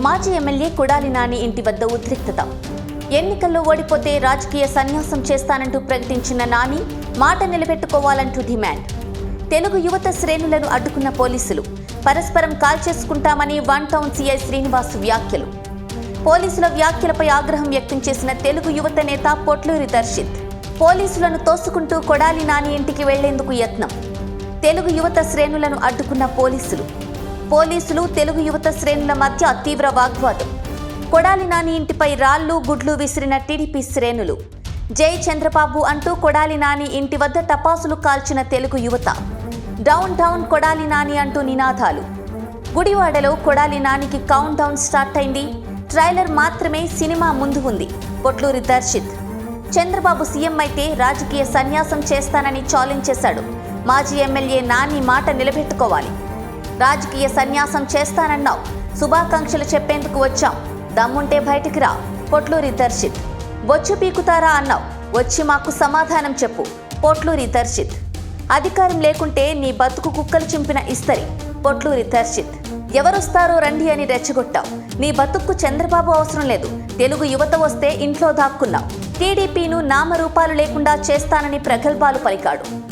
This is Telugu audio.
మాజీ ఎమ్మెల్యే కొడాలి నాని ఇంటి వద్ద ఉద్రిక్తత. ఎన్నికల్లో ఓడిపోతే రాజకీయ సన్యాసం చేస్తానంటూ ప్రకటించిన నాని మాట నిలబెట్టుకోవాలంటూ డిమాండ్. తెలుగు యువత శ్రేణులను అడ్డుకున్న పోలీసులు. పరస్పరం కాల్ చేసుకుంటామని వన్ టౌన్ సీఐ శ్రీనివాస్ వ్యాఖ్యలు. పోలీసుల వ్యాఖ్యలపై ఆగ్రహం వ్యక్తం చేసిన తెలుగు యువత నేత పొట్లూరి దర్శిత్. పోలీసులను తోసుకుంటూ కొడాలి నాని ఇంటికి వెళ్ళేందుకు యత్నం. తెలుగు యువత శ్రేణులను అడ్డుకున్న పోలీసులు. పోలీసులు తెలుగు యువత శ్రేణుల మధ్య తీవ్ర వాగ్వాదం. కొడాలి నాని ఇంటిపై రాళ్ళు గుడ్లు విసిరిన టీడీపీ శ్రేణులు. జై చంద్రబాబు అంటూ కొడాలి నాని ఇంటి వద్ద టపాసులు కాల్చిన తెలుగు యువత. డౌన్ డౌన్ కొడాలి నాని అంటూ నినాదాలు. గుడివాడలో కొడాలి నానికి కౌంట్ డౌన్ స్టార్ట్ అయింది. ట్రైలర్ మాత్రమే సినిమా ముందు ఉంది. పొట్లూరి దర్శిత్. చంద్రబాబు సీఎం అయితే రాజకీయ సన్యాసం చేస్తానని ఛాలెంజ్ చేశాడు. మాజీ ఎమ్మెల్యే నాని మాట నిలబెట్టుకోవాలి. రాజకీయ సన్యాసం చేస్తానన్నావు. శుభాకాంక్షలు చెప్పేందుకు వచ్చాం. దమ్ముంటే బయటికి రా. పొట్లూరి దర్శిత్. బొచ్చు పీకుతారా అన్నావు. వచ్చి మాకు సమాధానం చెప్పు. పొట్లూరి దర్శిత్. అధికారం లేకుంటే నీ బతుకు కుక్కలు చింపిన ఇస్తరి. పొట్లూరి దర్శిత్. ఎవరొస్తారో రండి అని రెచ్చగొట్టావు. నీ బతుక్కు చంద్రబాబు అవసరం లేదు. తెలుగు యువత వస్తే ఇంట్లో దాక్కున్నావు. టీడీపీను నామరూపాలు లేకుండా చేస్తానని ప్రగల్భాలు పలికాడు.